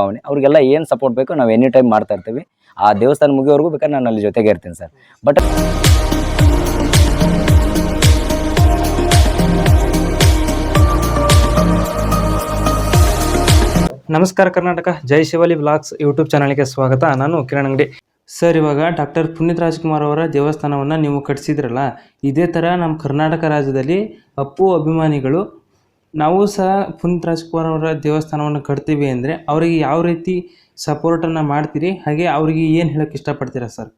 ಭಾವನೆ. ಅವ್ರಿಗೆಲ್ಲ ಏನು ಸಪೋರ್ಟ್ ಬೇಕು ನಾವು ಎನಿ ಟೈಮ್ ಮಾಡ್ತಾ ಇರ್ತೀವಿ. ಆ ದೇವಸ್ಥಾನ ಮುಗಿಯೋವರೆಗೂ ಬೇಕಾದ್ರೆ ನಾನು ಅಲ್ಲಿ ಜೊತೆಗೆ ಇರ್ತೀನಿ ಸರ್. ಬಟ್ ನಮಸ್ಕಾರ ಕರ್ನಾಟಕ. ಜೈ ಶಿವಲಿ ಬ್ಲಾಗ್ಸ್ ಯೂಟ್ಯೂಬ್ ಚಾನಲ್ಗೆ ಸ್ವಾಗತ. ನಾನು ಕಿರಣ್ ಅಂಗಡಿ. ಸರ್, ಇವಾಗ ಡಾಕ್ಟರ್ ಪುನೀತ್ ರಾಜ್ಕುಮಾರ್ ಅವರ ದೇವಸ್ಥಾನವನ್ನು ನೀವು ಕಟ್ಟಿಸಿದ್ರಲ್ಲ ಇದೇ ಥರ ನಮ್ಮ ಕರ್ನಾಟಕ ರಾಜ್ಯದಲ್ಲಿ ಅಪ್ಪು ಅಭಿಮಾನಿಗಳು ನಾವು ಸಹ ಪುನೀತ್ ರಾಜ್ಕುಮಾರ್ ಅವರ ದೇವಸ್ಥಾನವನ್ನು ಕಟ್ತೀವಿ ಅಂದರೆ ಅವರಿಗೆ ಯಾವ ರೀತಿ ಸಪೋರ್ಟನ್ನು ಮಾಡ್ತೀರಿ? ಹಾಗೆ ಅವರಿಗೆ ಏನು ಹೇಳೋಕ್ಕೆ ಇಷ್ಟಪಡ್ತೀರಾ ಸರ್?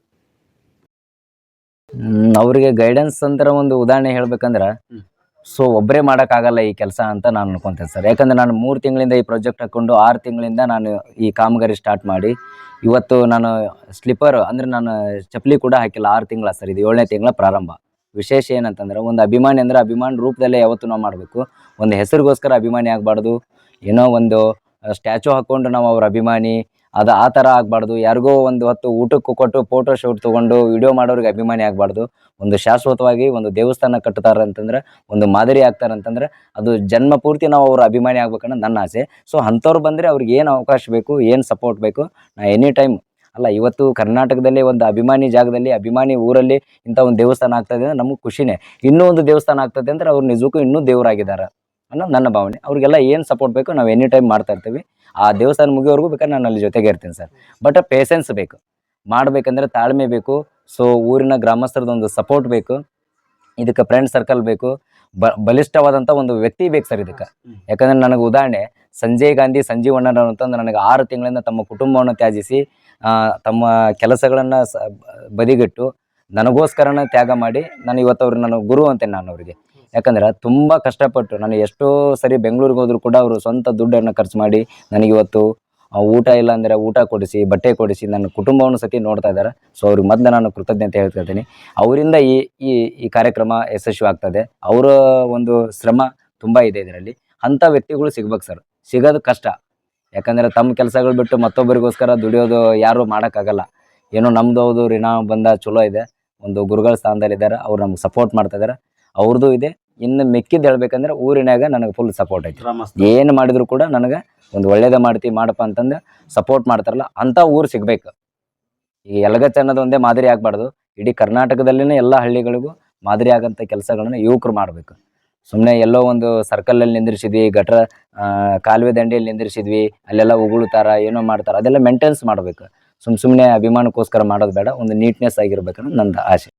ಅವರಿಗೆ ಅವ್ರಿಗೆ ಗೈಡೆನ್ಸ್ ಅಂದ್ರೆ ಒಂದು ಉದಾಹರಣೆ ಹೇಳ್ಬೇಕಂದ್ರ ಸೊ ಒಬ್ಬರೇ ಮಾಡೋಕ್ಕಾಗಲ್ಲ ಈ ಕೆಲಸ ಅಂತ ನಾನು ಅನ್ಕೊಂತೇನೆ ಸರ್. ಯಾಕಂದ್ರೆ ನಾನು ಮೂರು ತಿಂಗಳಿಂದ ಈ ಪ್ರಾಜೆಕ್ಟ್ ಹಾಕ್ಕೊಂಡು ಆರು ತಿಂಗಳಿಂದ ನಾನು ಈ ಕಾಮಗಾರಿ ಸ್ಟಾರ್ಟ್ ಮಾಡಿ ಇವತ್ತು ನಾನು ಸ್ಲಿಪ್ಪರ್ ಅಂದ್ರೆ ನಾನು ಚಪ್ಪಲಿ ಕೂಡ ಹಾಕಿಲ್ಲ ಆರು ತಿಂಗಳ ಸರ್ ಇದು ಏಳನೇ ತಿಂಗಳ ಪ್ರಾರಂಭ. ವಿಶೇಷ ಏನಂತಂದ್ರೆ ಒಂದು ಅಭಿಮಾನಿ ಅಂದ್ರೆ ಅಭಿಮಾನ ರೂಪದಲ್ಲೇ ಯಾವತ್ತೂ ನಾವು ಮಾಡಬೇಕು. ಒಂದು ಹೆಸರಿಗೋಸ್ಕರ ಅಭಿಮಾನಿ ಆಗಬಾರ್ದು. ಏನೋ ಒಂದು ಸ್ಟ್ಯಾಚು ಹಾಕ್ಕೊಂಡು ನಾವು ಅವ್ರ ಅಭಿಮಾನಿ, ಅದು ಆ ಥರ ಆಗಬಾರ್ದು. ಯಾರಿಗೋ ಒಂದು ಹೊತ್ತು ಊಟಕ್ಕೂ ಕೊಟ್ಟು ಫೋಟೋ ಶೂಟ್ ತೊಗೊಂಡು ವಿಡಿಯೋ ಮಾಡೋರಿಗೆ ಅಭಿಮಾನಿ ಆಗಬಾರ್ದು. ಒಂದು ಶಾಶ್ವತವಾಗಿ ಒಂದು ದೇವಸ್ಥಾನ ಕಟ್ತಾರೆ ಅಂತಂದ್ರೆ, ಒಂದು ಮಾದರಿ ಆಗ್ತಾರೆ ಅಂತಂದ್ರೆ, ಅದು ಜನ್ಮ ಪೂರ್ತಿ ನಾವು ಅವ್ರ ಅಭಿಮಾನಿ ಆಗ್ಬೇಕನ್ನೋದು ನನ್ನ ಆಸೆ. ಸೊ ಅಂಥವ್ರು ಬಂದರೆ ಅವ್ರಿಗೆ ಏನು ಅವಕಾಶ ಬೇಕು, ಏನು ಸಪೋರ್ಟ್ ಬೇಕು, ನಾ ಎನಿ ಟೈಮ್ ಅಲ್ಲ, ಇವತ್ತು ಕರ್ನಾಟಕದಲ್ಲಿ ಒಂದು ಅಭಿಮಾನಿ ಜಾಗದಲ್ಲಿ, ಅಭಿಮಾನಿ ಊರಲ್ಲಿ ಇಂಥ ಒಂದು ದೇವಸ್ಥಾನ ಆಗ್ತದೆ ಅಂದ್ರೆ ನಮಗೆ ಖುಷಿನೇ. ಇನ್ನೂ ಒಂದು ದೇವಸ್ಥಾನ ಆಗ್ತದೆ ಅಂದ್ರೆ ಅವ್ರು ನಿಜಕ್ಕೂ ಇನ್ನೂ ದೇವರಾಗಿದ್ದಾರೆ ಅನ್ನೋದು ನನ್ನ ಭಾವನೆ. ಅವ್ರಿಗೆಲ್ಲ ಏನು ಸಪೋರ್ಟ್ ಬೇಕು ನಾವು ಎನಿ ಟೈಮ್ ಮಾಡ್ತಾ ಇರ್ತೀವಿ. ಆ ದೇವಸ್ಥಾನ ಮುಗಿಯೋವರೆಗೂ ಬೇಕಾದ್ರೆ ನಾನು ಅಲ್ಲಿ ಜೊತೆಗೆ ಇರ್ತೀನಿ ಸರ್. ಬಟ್ ಪೇಷನ್ಸ್ ಬೇಕು. ಮಾಡಬೇಕಂದ್ರೆ ತಾಳ್ಮೆ ಬೇಕು. ಸೊ ಊರಿನ ಗ್ರಾಮಸ್ಥರದೊಂದು ಸಪೋರ್ಟ್ ಬೇಕು. ಇದಕ್ಕೆ ಫ್ರೆಂಡ್ ಸರ್ಕಲ್ ಬೇಕು. ಬ ಬಲಿಷ್ಠವಾದಂಥ ಒಂದು ವ್ಯಕ್ತಿ ಬೇಕು ಸರ್ ಇದಕ್ಕೆ. ಯಾಕಂದ್ರೆ ನನಗೆ ಉದಾಹರಣೆ, ಸಂಜಯ್ ಗಾಂಧಿ ಸಂಜೀವಣ್ಣನವರು ಅಂತಂದ್ರೆ ನನಗೆ ಆರು ತಿಂಗಳಿಂದ ತಮ್ಮ ಕುಟುಂಬವನ್ನು ತ್ಯಾಜಿಸಿ ತಮ್ಮ ಕೆಲಸಗಳನ್ನು ಸ, ಬದಿಗಿಟ್ಟು ನನಗೋಸ್ಕರನ ತ್ಯಾಗ ಮಾಡಿ ನಾನು ಇವತ್ತು ಅವ್ರು ನಾನು ಗುರು ಅಂತೇನೆ ನಾನು ಅವರಿಗೆ. ಯಾಕಂದ್ರೆ ತುಂಬ ಕಷ್ಟಪಟ್ಟು ನಾನು ಎಷ್ಟೋ ಸರಿ ಬೆಂಗಳೂರಿಗೆ ಹೋದ್ರು ಕೂಡ ಅವರು ಸ್ವಂತ ದುಡ್ಡನ್ನು ಖರ್ಚು ಮಾಡಿ ನನಗೆ ಇವತ್ತು ಊಟ ಇಲ್ಲ ಅಂದರೆ ಊಟ ಕೊಡಿಸಿ, ಬಟ್ಟೆ ಕೊಡಿಸಿ ನನ್ನ ಕುಟುಂಬವನ್ನು ಸತಿ ನೋಡ್ತಾ ಇದ್ದಾರೆ. ಸೊ ಅವ್ರಿಗೆ ಮೊದಲು ನಾನು ಕೃತಜ್ಞತೆ ಹೇಳ್ತಿದ್ದೀನಿ ಅವರಿಂದ ಈ ಈ ಈ ಕಾರ್ಯಕ್ರಮ ಯಶಸ್ವಿ ಆಗ್ತದೆ ಅವರ ಒಂದು ಶ್ರಮ ತುಂಬ ಇದೆ ಇದರಲ್ಲಿ. ಅಂಥ ವ್ಯಕ್ತಿಗಳು ಸಿಗ್ಬೇಕು ಸರ್. ಸಿಗೋದು ಕಷ್ಟ. ಯಾಕಂದರೆ ತಮ್ಮ ಕೆಲಸಗಳು ಬಿಟ್ಟು ಮತ್ತೊಬ್ಬರಿಗೋಸ್ಕರ ದುಡಿಯೋದು ಯಾರೂ ಮಾಡೋಕ್ಕಾಗಲ್ಲ. ಏನೋ ನಮ್ಮದು ಹೌದು ರಿನಾ ಬಂದ ಚಲೋ ಇದೆ. ಒಂದು ಗುರುಗಳ ಸ್ಥಾನದಲ್ಲಿದ್ದಾರೆ ಅವ್ರು ನಮ್ಗೆ ಸಪೋರ್ಟ್ ಮಾಡ್ತಾ ಇದ್ದಾರೆ. ಅವ್ರದ್ದು ಇದೆ. ಇನ್ನು ಮೆಕ್ಕಿದ್ದು ಹೇಳ್ಬೇಕಂದ್ರೆ ಊರಿನಾಗ ನನಗೆ ಫುಲ್ ಸಪೋರ್ಟ್ ಐತಿ. ಏನು ಮಾಡಿದ್ರು ಕೂಡ ನನಗೆ ಒಂದು ಒಳ್ಳೇದೇ ಮಾಡ್ತೀವಿ ಮಾಡಪ್ಪ ಅಂತಂದು ಸಪೋರ್ಟ್ ಮಾಡ್ತಾರಲ್ಲ ಅಂಥ ಊರು ಸಿಗಬೇಕು. ಈ ಯಲಗಚ್ಚ ಅನ್ನೋದು ಒಂದೇ ಮಾದರಿ ಆಗಬಾರ್ದು. ಇಡೀ ಕರ್ನಾಟಕದಲ್ಲಿನೇ ಎಲ್ಲ ಹಳ್ಳಿಗಳಿಗೂ ಮಾದರಿ ಆಗಂಥ ಕೆಲಸಗಳನ್ನ ಯುವಕರು ಮಾಡಬೇಕು. ಸುಮ್ಮನೆ ಎಲ್ಲೋ ಒಂದು ಸರ್ಕಲಲ್ಲಿ ನಿಂದಿರಿಸಿದ್ವಿ, ಗಟ್ರ ಕಾಲುವೆ ದಂಡೆಯಲ್ಲಿ ನಿಂದಿರಿಸಿದ್ವಿ, ಅಲ್ಲೆಲ್ಲ ಉಗುಳ್ತಾರ, ಏನೋ ಮಾಡ್ತಾರ, ಅದೆಲ್ಲ ಮೇಂಟೆನ್ಸ್ ಮಾಡಬೇಕು. ಸುಮ್ಮ ಸುಮ್ಮನೆ ಅಭಿಮಾನಕ್ಕೋಸ್ಕರ ಮಾಡೋದು ಬೇಡ, ಒಂದು ನೀಟ್ನೆಸ್ ಆಗಿರ್ಬೇಕನ್ನೋದು ನಂದು ಆಸೆ.